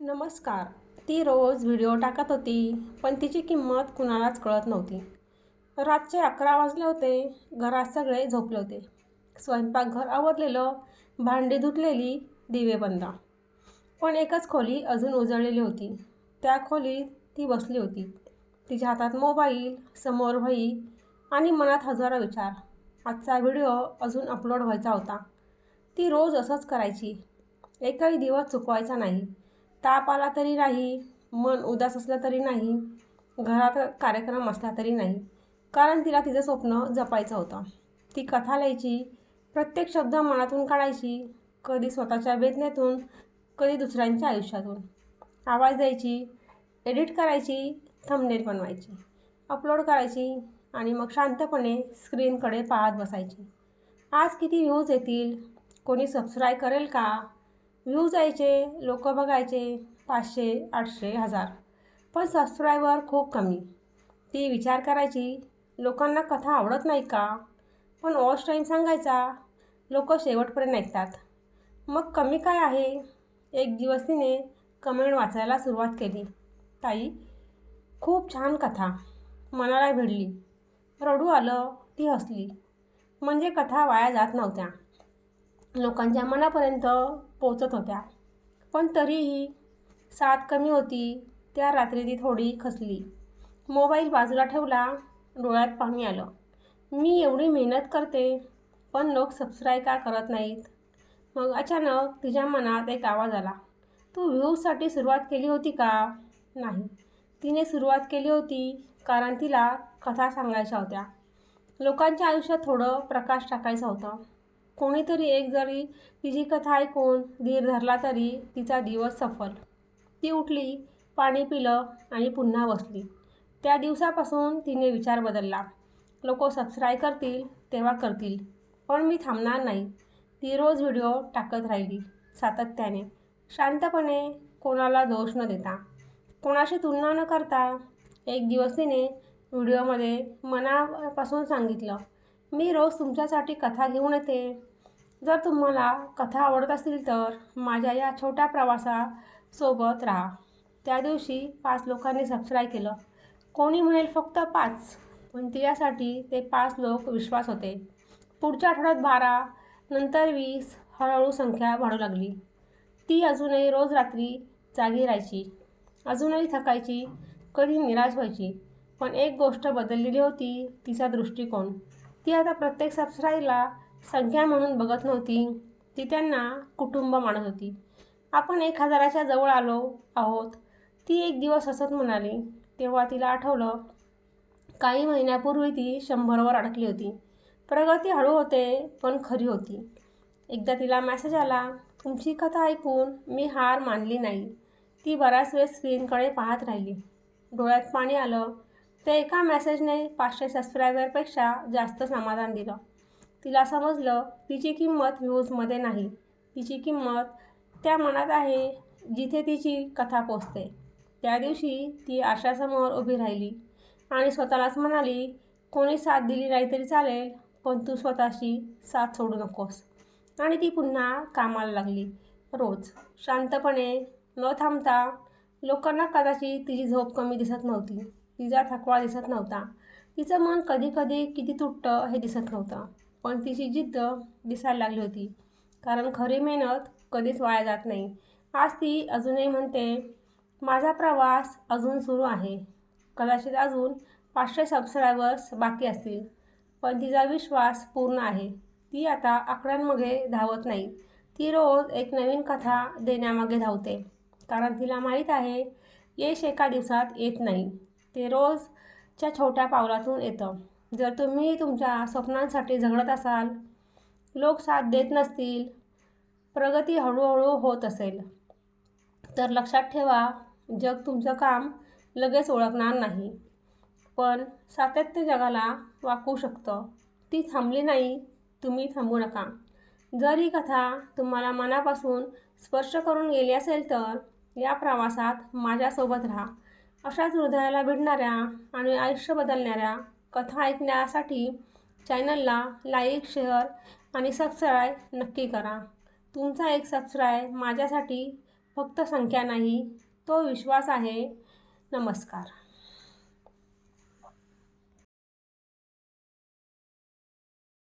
नमस्कार. ती रोज व्हिडिओ टाकत होती पण तिची किंमत कुणालाच कळत नव्हती. रातचे अकरा वाजले होते घरात सगळे झोपले होते. स्वयंपाकघर आवरलेलं भांडी धुतलेली दिवे बंद. पण एकच खोली अजून उजळलेली होती. त्या खोलीत ती बसली होती. तिच्या हातात मोबाईल समोर वही आणि मनात हजारो विचार. आजचा व्हिडिओ अजून अपलोड व्हायचा होता. ती रोज असंच करायची. एकही दिवस चुकवायचा नाही. ताप आला तरी नाही मन उदास असलं तरी नाही घरात कार्यक्रम असला तरी नाही. कारण तिला तिचं स्वप्न जपायचं होतं. ती कथा लिहायची प्रत्येक शब्द मनातून काढायची कधी स्वतःच्या वेदनेतून कधी दुसऱ्यांच्या आयुष्यातून. आवाज द्यायची एडिट करायची थंबनेल बनवायची अपलोड करायची आणि मग शांतपणे स्क्रीनकडे पाहत बसायची. आज किती व्ह्यूज येतील? कोणी सबस्क्राईब करेल का? व्ह्यूज यायचे लोक बघायचे पाचशे आठशे हजार. पण सबस्क्रायबर खूप कमी. ती विचार करायची लोकांना कथा आवडत नाही का? पण वॉच टाईम सांगायचा लोक शेवटपर्यंत ऐकतात. मग कमी काय आहे? एक दिवस तिने कमेंट वाचायला सुरुवात केली. ताई खूप छान कथा. मनाला भिडली. रडू आलं ती हसली. म्हणजे कथा वाया जात नव्हत्या. लोकांच्या मनापर्यंत पोचत होत्या. पण तरीही साथ कमी होती त्या रात्री ती थोडी खचली मोबाईल बाजूला ठेवला डोळ्यात पाणी आलं. मी एवढी मेहनत करते पण लोक सबस्क्राईब का करत नाहीत? मग अचानक तिच्या मनात एक आवाज आला. तू व्ह्यूजसाठी सुरुवात केली होती का? नाही. तिने सुरुवात केली होती कारण तिला कथा सांगायच्या होत्या. लोकांच्या आयुष्यात थोडं प्रकाश टाकायचा होता. कोणीतरी एक जरी तिची कथा ऐकून धीर धरला तरी तिचा दिवस सफल. ती उठली पाणी पिलं आणि पुन्हा बसली. त्या दिवसापासून तिने विचार बदलला. लोक सबस्क्राईब करतील तेव्हा करतील. पण मी थांबणार नाही. ती रोज व्हिडिओ टाकत राहिली सातत्याने. शांतपणे कोणाला दोष न देता. कोणाशी तुलना न करता एक दिवस तिने व्हिडिओमध्ये मनापासून सांगितलं मी रोज तुमच्यासाठी कथा घेऊन येते. जर तुम्हाला कथा आवडत असतील तर माझ्या या छोट्या प्रवासासोबत राहा. त्या दिवशी पाच लोकांनी सबस्क्राईब केलं. कोणी म्हणेल फक्त पाच पण तिच्यासाठी ते पाच लोक विश्वास होते. पुढच्या आठवड्यात बारा नंतर वीस हळूहळू संख्या वाढू लागली. ती अजूनही रोज रात्री जागी राहायची. अजूनही थकायची कधी निराश व्हायची. पण एक गोष्ट बदललेली होती तिचा दृष्टिकोन. ती आता प्रत्येक सबस्क्राईबला संख्या म्हणून बघत नव्हती. ती त्यांना कुटुंब मानत होती. आपण एक हजाराच्या जवळ आलो आहोत. ती एक दिवस हसत म्हणाली. तेव्हा तिला आठवलं काही महिन्यापूर्वी ती शंभरवर अडकली होती. प्रगती हळू होते पण खरी होती. एकदा तिला मॅसेज आला तुमची कथा ऐकून मी हार मानली नाही. ती बराच वेळ स्क्रीनकडे पाहत राहिली. डोळ्यात पाणी आलं. तर एका मेसेजने पाचशे सबस्क्रायबरपेक्षा जास्त समाधान दिलं. तिला समजलं तिची किंमत व्ह्यूजमध्ये नाही. तिची किंमत त्या मनात आहे जिथे तिची कथा पोचते. त्या दिवशी ती आशासमोर उभी राहिली आणि स्वतःलाच म्हणाली कोणी साथ दिली नाही तरी चालेल पण तू स्वतःशी साथ सोडू नकोस. आणि ती पुन्हा कामाला लागली. रोज शांतपणे न थांबता लोकांना कदाचित तिची झोप कमी दिसत नव्हती. तिचा थकवा दिसत नव्हता. तिचं मन कधीकधी किती तुटतं हे दिसत नव्हतं. पण तिची जिद्द दिसायला लागली होती. कारण खरी मेहनत कधीच वाया जात नाही. आज ती अजूनही म्हणते माझा प्रवास अजून सुरू आहे. कदाचित अजून पाचशे सबस्क्रायबर्स बाकी असतील. पण तिचा विश्वास पूर्ण आहे. ती आता आकड्यांमध्ये धावत नाही. ती रोज एक नवीन कथा देण्यामागे धावते. कारण तिला माहीत आहे यश एका दिवसात येत नाही. ते रोजच्या छोट्या पावलातून येतं. जर तुम्ही तुमच्या स्वप्नांसाठी झगडत असाल लोक साथ देत नसतील प्रगती हळूहळू होत असेल तर लक्षात ठेवा जग तुमचं काम लगेच ओळखणार नाही. पण सातत्य जगाला वाकवू शकतं. ती थांबली नाही तुम्ही थांबू नका. जर ही कथा तुम्हाला मनापासून स्पर्श करून गेली असेल तर या प्रवासात माझ्यासोबत राहा. अशाच हृदयाला भिडणाऱ्या आणि आयुष्य बदलणाऱ्या कथा ऐकण्यासाठी चॅनलला लाईक शेअर आणि सबस्क्राईब नक्की करा. तुमचा एक सबस्क्राईब माझ्यासाठी फक्त संख्या नाही तो विश्वास आहे. नमस्कार.